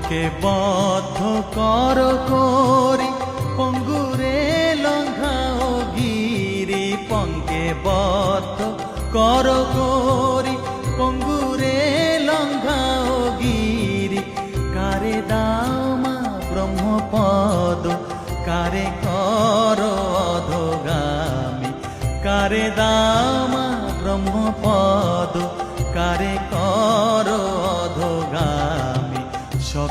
পঙ্কে বদ্ধ কর করি? পঙ্গুরে লঙ্ঘাও গিরি পঙ্কে বদ্ধ কর করি। পঙ্গুরে লঙ্ঘাও গিরি, কারে দামা ব্রহ্মপদ, কারে কর অধগামী, কারে দামা ব্রহ্মপদ, কারে কর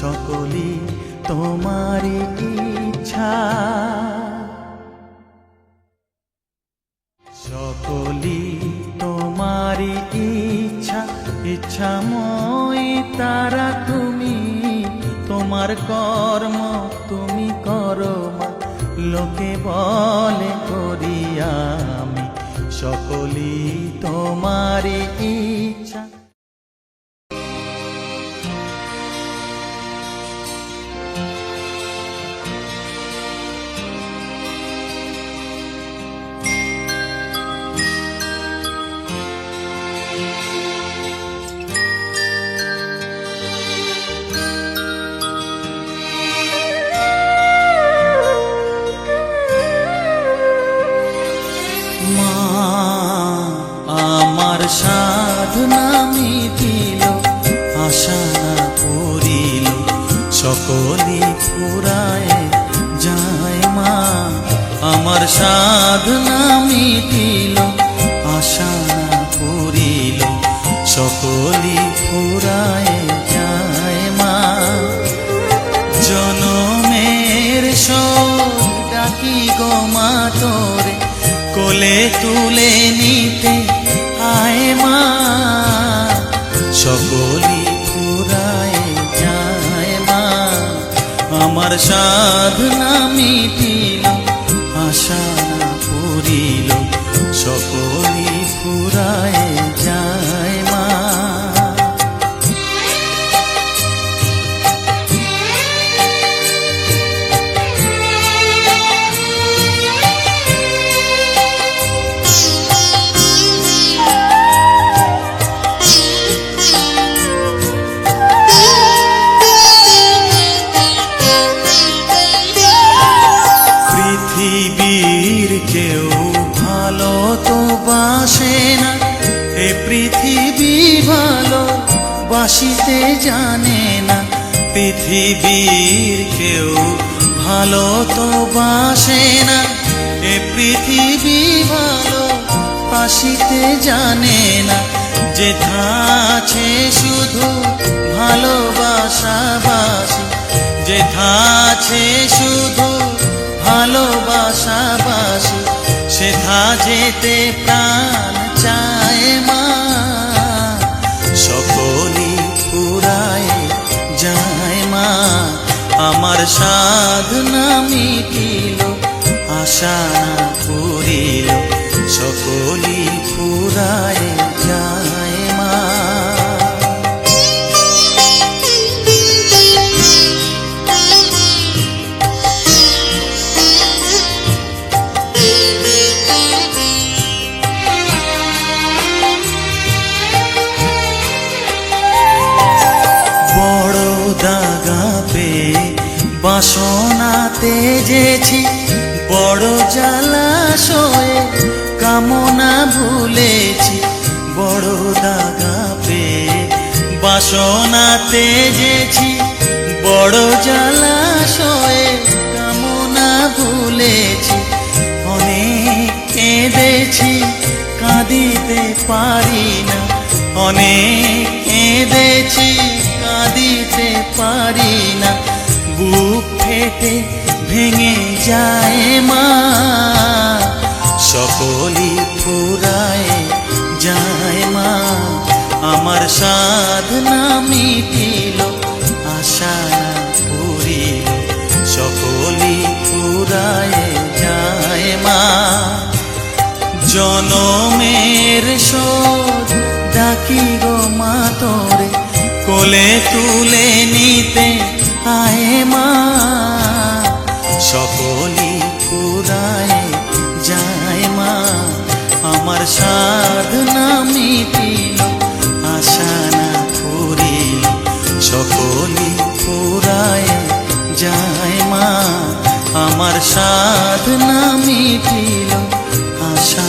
সকলি তোমারি ইচ্ছা। সকলি তোমারি ইচ্ছা ইচ্ছা মই তারা তুমি। তোমার কর্ম তুমি করো মা, লোকে বলে করি আমি। সকলি তোমারি ইচ্ছা। ফুরায় যায় মা। আমার সাধনা মিটিল, আশা না পুরিল সকলি ফুরায় যায় মা। জনমের সব ডাকি গো মা তোরে, কোলে তুলে নিতে আয় মা। সকলি আমার সাধনা মিটিল আশা পুরিল সকলি ফুরায় যায় হাসিতে জানে না পৃথিবীর কেউ, ভালো তো বাসে না। এ পৃথিবী ভালো হাসিতে জানে না যে আছে শুধু ভালোবাসাবাসি যে আছে শুধু ভালোবাসাবাসি সেথা যেতে সাধনা মিটিল আশা না পুরিল সকলি পুরায় বড় দাগা পে বাসনা তেজেছি বড় জলাশয়ে কামনা ভুলেছি। অনেক কেঁদেছি, কাঁদিতে পারি না অনেক কেঁদেছি, কাঁদিতে পারি না বুক ফেটে ভেঙে যায় মা। সকলি ফুরায় যায় মা, আমার সাধনা মিটিল, আশা পুরিল সকলি ফুরায় যায় মা। জনমের শোধ ডাকি গো মা তোরে, কোলে তুলে নিতে আয় মা। সকলি পুরায় যায় মা, আমার সাধনা মিটিল আশা না পুরিল সকলি পুরায় যায় মা। আমার সাধনা মিটিল আশা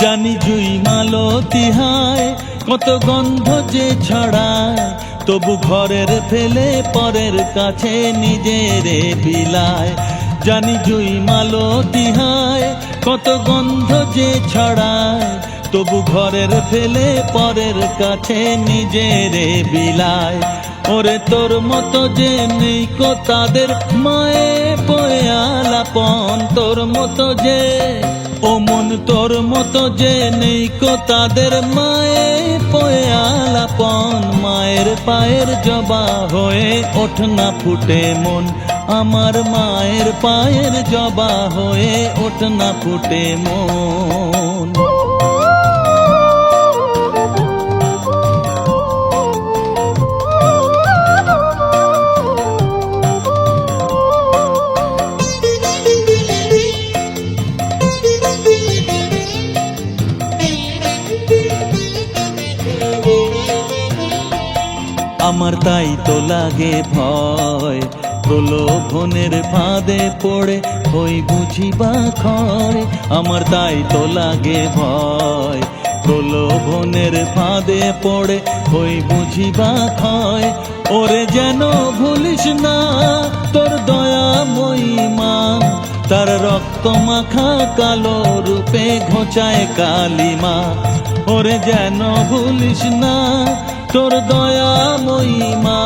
জানি জুই মালো তিহায়, কত গন্ধ যে ছড়ায়। তবু ঘরের ফেলে পরের কাছে নিজের বিলায়। জানি জুই মালো তিহায়, কত গন্ধ যে ছড়ায়। তবু ঘরের ফেলে পরের কাছে নিজের বিলায়। ওরে তোর মতো যে নেই কো তাদের মায়ে পয়ে আলাপন। তোর মতো যে ও মন তোর মতো যে নেই কো তাদের মায়ে, পয়ে আলাপন মায়ের পায়ের জবা হয়ে ওঠ না ফুটে মন। আমার মায়ের পায়ের জবা হয়ে ওঠ না ফুটে মন। আমার তাই তো লাগে ভয়। প্রলোভনের ফাঁদে পড়ে হই বুঝি বা ক্ষয় আমার তাই তো লাগে ভয়। প্রলোভনের ফাঁদে পড়ে হই বুঝি বা ক্ষয় ওরে যেন ভুলিস না তোর দয়া মহিমা। তার রক্ত মাখা কালো রূপে ঘোচায় কালিমা, ওরে যেন ভুলিস না তোর দয়া মহিমা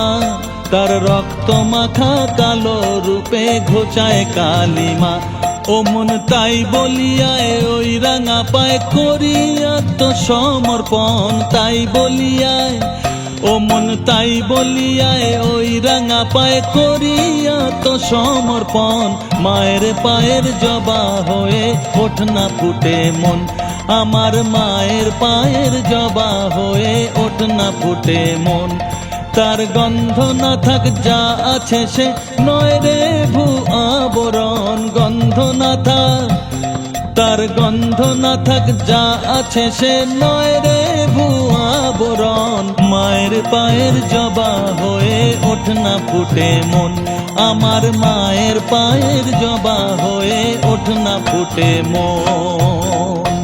তার রক্ত মাখা কালো রূপে ঘোচায় কালিমা। ও মন তাই বলিয়ায় ওই রাঙা পায় করিয়া তো সমর্পণ তাই বলিয়ায়। ও মন তাই বলিয়ায় ওই রাঙা পায় করিয়া তো সমর্পণ মায়ের পায়ের জবা হয়ে ওঠ না ফুটে মন। আমার মায়ের পায়ের জবা হয়ে ওঠ না ফুটে মন। তার গন্ধ না থাক যা আছে সে নয় রে ভু আবরণ গন্ধ না থাক তার গন্ধ না থাক যা আছে সে নয় রে ভুয়া বরণ। মায়ের পায়ের জবা হয়ে ওঠ না ফুটে মন। আমার মায়ের পায়ের জবা হয়ে ওঠ না ফুটে মন।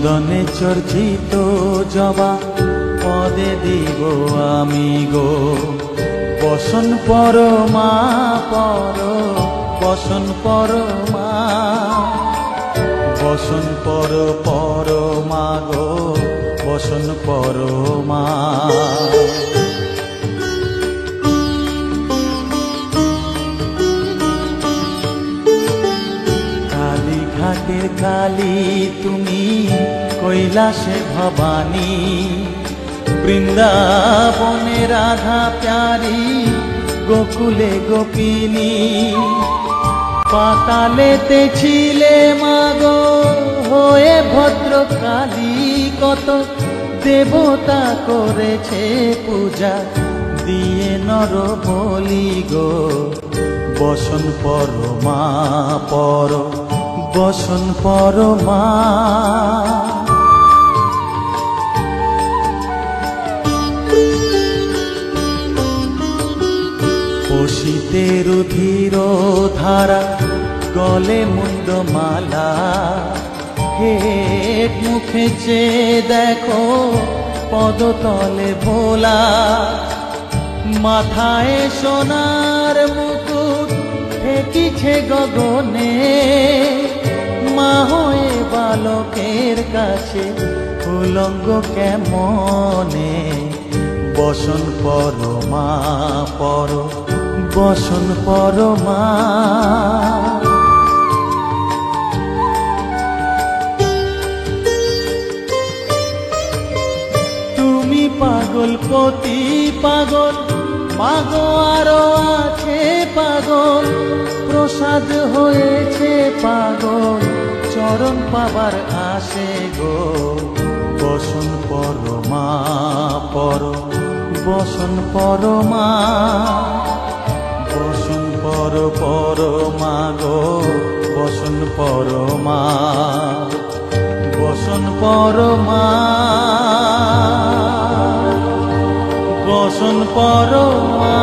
চন্দনে চর্চিত জবা, পদে দিব আমি গো। বসন পর মা, পর, বসন পর মা। বসন পর পর মা গো, বসন পরমা কালী ঘাটের কালি তুমি, কৈলাসে ভবানী। বৃন্দাবনে রাধা প্যারি, গোকুলে গোপিনী। পাতালেতে ছিলে মাগো, হয়ে ভদ্র ভদ্রকালী কত দেবতা করেছে পূজা। দিয়ে নর বলি গো বসন পরমা পর বসন পরমা। পশিতে রুধির ধারা, গলে মুন্ড মালা। হেট মুখে চেয়ে দেখো পদতলে ভোলা। মাথায় সোনার মুকুট ঠেকিছে গগনে। মা হয়ে বালকের কাছে, উলঙ্গ কেমনে? বসন পরমা পর, বসন পরমা তুমি পাগল, পতি পাগল মাগো আরও আছে পাগল, প্রসাদ হয়েছে পাগল। চরণ পাবার আসে গো। বসন পরমা, পর বসন পরমা বসন পর, পরমা গো বসন পরমা বসন পরমা বসন পরমা।